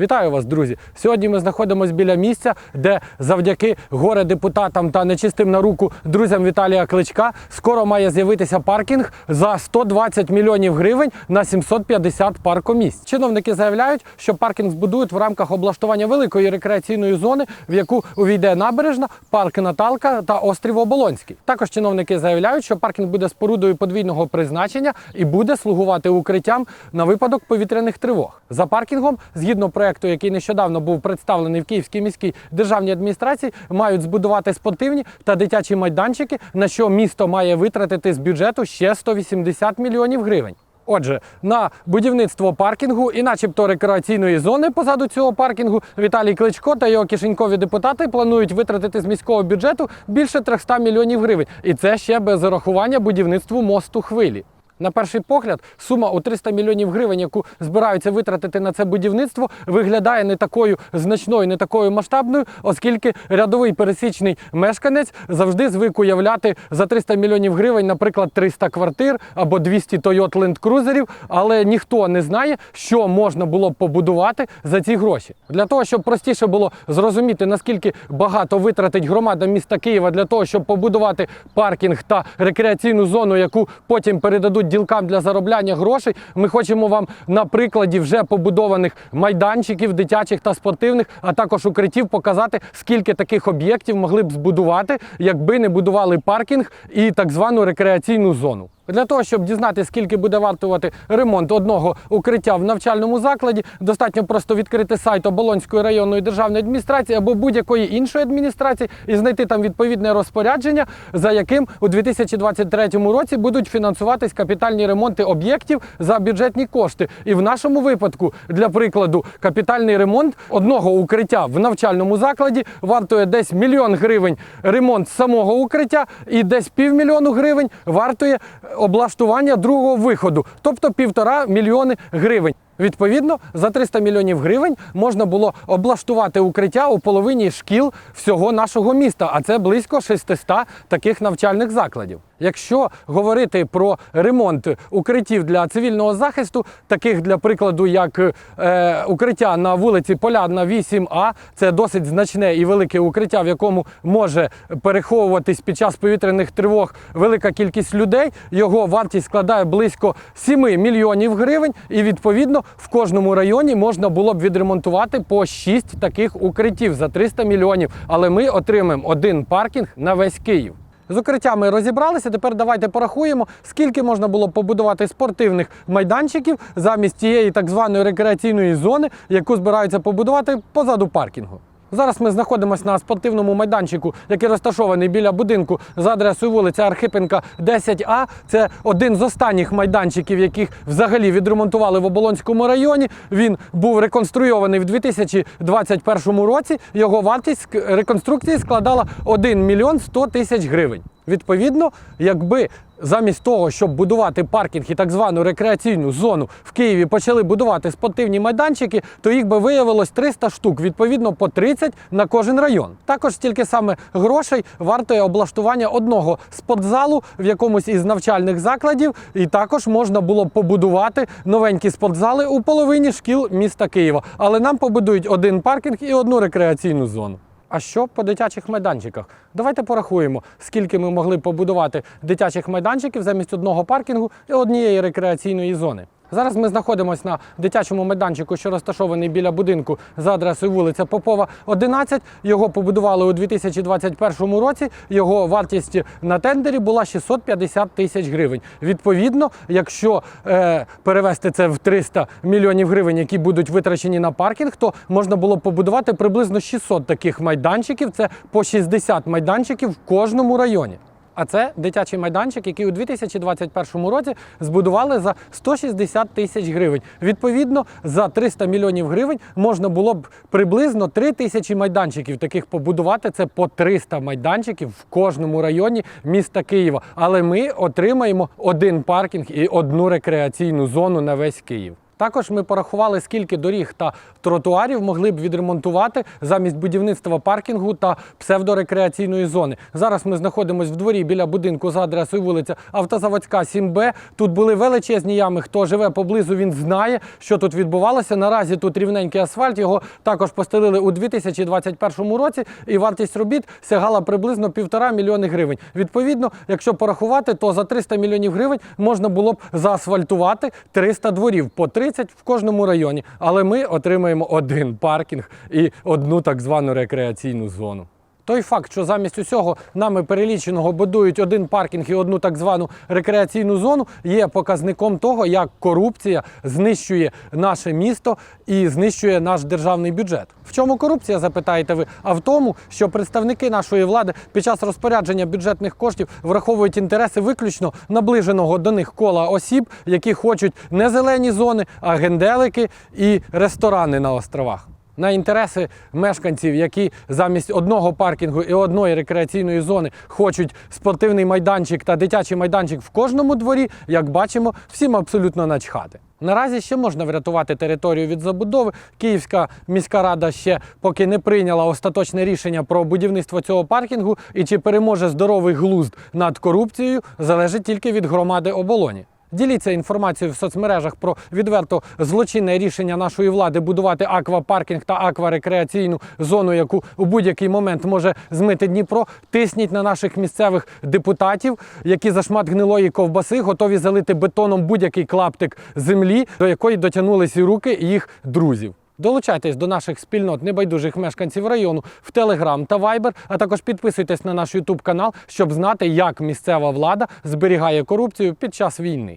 Вітаю вас, друзі! Сьогодні ми знаходимося біля місця, де завдяки горе депутатам та нечистим на руку друзям Віталія Кличка скоро має з'явитися паркінг за 120 мільйонів гривень на 750 паркомісць. Чиновники заявляють, що паркінг збудують в рамках облаштування великої рекреаційної зони, в яку увійде набережна, парк Наталка та острів Оболонський. Також чиновники заявляють, що паркінг буде спорудою подвійного призначення і буде слугувати укриттям на випадок повітряних тривог. За паркінгом, згідно проекту, який нещодавно був представлений в Київській міській державній адміністрації, мають збудувати спортивні та дитячі майданчики, на що місто має витратити з бюджету ще 180 мільйонів гривень. Отже, на будівництво паркінгу і, начебто, рекреаційної зони позаду цього паркінгу Віталій Кличко та його кишенькові депутати планують витратити з міського бюджету більше 300 мільйонів гривень. І це ще без зарахування будівництву мосту хвилі. На перший погляд, сума у 300 мільйонів гривень, яку збираються витратити на це будівництво, виглядає не такою значною, не такою масштабною, оскільки рядовий пересічний мешканець завжди звик уявляти за 300 мільйонів гривень, наприклад, 300 квартир або 200 Toyota Land Cruiserів, але ніхто не знає, що можна було б побудувати за ці гроші. Для того, щоб простіше було зрозуміти, наскільки багато витратить громада міста Києва для того, щоб побудувати паркінг та рекреаційну зону, яку потім передадуть ділкам для заробляння грошей. Ми хочемо вам на прикладі вже побудованих майданчиків, дитячих та спортивних, а також укриттів показати, скільки таких об'єктів могли б збудувати, якби не будували паркінг і так звану рекреаційну зону. Для того, щоб дізнатися, скільки буде вартувати ремонт одного укриття в навчальному закладі, достатньо просто відкрити сайт Оболонської районної державної адміністрації або будь-якої іншої адміністрації і знайти там відповідне розпорядження, за яким у 2023 році будуть фінансуватись капітальні ремонти об'єктів за бюджетні кошти. І в нашому випадку, для прикладу, капітальний ремонт одного укриття в навчальному закладі вартує десь мільйон гривень ремонт самого укриття, і десь півмільйону гривень вартує облаштування другого виходу, тобто півтора мільйони гривень. Відповідно, за 300 мільйонів гривень можна було облаштувати укриття у половині шкіл всього нашого міста, а це близько 600 таких навчальних закладів. Якщо говорити про ремонт укриттів для цивільного захисту, таких для прикладу, як е, укриття на вулиці Полярна 8А, це досить значне і велике укриття, в якому може переховуватись під час повітряних тривог велика кількість людей. Його вартість складає близько 7 мільйонів гривень, і відповідно в кожному районі можна було б відремонтувати по 6 таких укриттів за 300 мільйонів. Але ми отримаємо один паркінг на весь Київ. З укриттями розібралися. Тепер давайте порахуємо, скільки можна було побудувати спортивних майданчиків замість тієї так званої рекреаційної зони, яку збираються побудувати позаду паркінгу. Зараз ми знаходимося на спортивному майданчику, який розташований біля будинку за адресою вулиця Архипенка, 10А. Це один з останніх майданчиків, яких взагалі відремонтували в Оболонському районі. Він був реконструйований в 2021 році. Його вартість реконструкції складала 1 мільйон 100 тисяч гривень. Відповідно, якби замість того, щоб будувати паркінг і так звану рекреаційну зону в Києві почали будувати спортивні майданчики, то їх би виявилось 300 штук, відповідно по 30 на кожен район. Також стільки саме грошей вартує облаштування одного спортзалу в якомусь із навчальних закладів, і також можна було б побудувати новенькі спортзали у половині шкіл міста Києва. Але нам побудують один паркінг і одну рекреаційну зону. А що по дитячих майданчиках? Давайте порахуємо, скільки ми могли побудувати дитячих майданчиків замість одного паркінгу і однієї рекреаційної зони. Зараз ми знаходимося на дитячому майданчику, що розташований біля будинку за адресою вулиця Попова, 11. Його побудували у 2021 році. Його вартість на тендері була 650 тисяч гривень. Відповідно, якщо е, перевести це в 300 мільйонів гривень, які будуть витрачені на паркінг, то можна було побудувати приблизно 600 таких майданчиків. Це по 60 майданчиків в кожному районі. А це дитячий майданчик, який у 2021 році збудували за 160 тисяч гривень. Відповідно, за 300 мільйонів гривень можна було б приблизно 3 тисячі майданчиків таких побудувати. Це по 300 майданчиків в кожному районі міста Києва. Але ми отримаємо один паркінг і одну рекреаційну зону на весь Київ. Також ми порахували, скільки доріг та тротуарів могли б відремонтувати замість будівництва паркінгу та псевдорекреаційної зони. Зараз ми знаходимося в дворі біля будинку за адресою вулиця Автозаводська, 7Б. Тут були величезні ями. Хто живе поблизу, він знає, що тут відбувалося. Наразі тут рівненький асфальт. Його також постелили у 2021 році, і вартість робіт сягала приблизно півтора мільйони гривень. Відповідно, якщо порахувати, то за 300 мільйонів гривень можна було б заасфальтувати 300 дворів по 30 в кожному районі. Але ми отримаємо один паркінг і одну так звану рекреаційну зону. Той факт, що замість усього нами переліченого будують один паркінг і одну так звану рекреаційну зону, є показником того, як корупція знищує наше місто і знищує наш державний бюджет. В чому корупція, запитаєте ви? А в тому, що представники нашої влади під час розпорядження бюджетних коштів враховують інтереси виключно наближеного до них кола осіб, які хочуть не зелені зони, а генделики і ресторани на островах на інтереси мешканців, які замість одного паркінгу і одної рекреаційної зони хочуть спортивний майданчик та дитячий майданчик в кожному дворі, як бачимо, всім абсолютно начхати. Наразі ще можна врятувати територію від забудови. Київська міська рада ще поки не прийняла остаточне рішення про будівництво цього паркінгу, і чи переможе здоровий глузд над корупцією, залежить тільки від громади оболоні. Діліться інформацією в соцмережах про відверто злочинне рішення нашої влади будувати аквапаркінг та акварекреаційну зону, яку у будь-який момент може змити Дніпро. Тисніть на наших місцевих депутатів, які за шмат гнилої ковбаси готові залити бетоном будь-який клаптик землі, до якої дотягнулись і руки їх друзів. Долучайтесь до наших спільнот небайдужих мешканців району в Телеграм та Вайбер, а також підписуйтесь на наш Ютуб канал, щоб знати, як місцева влада зберігає корупцію під час війни.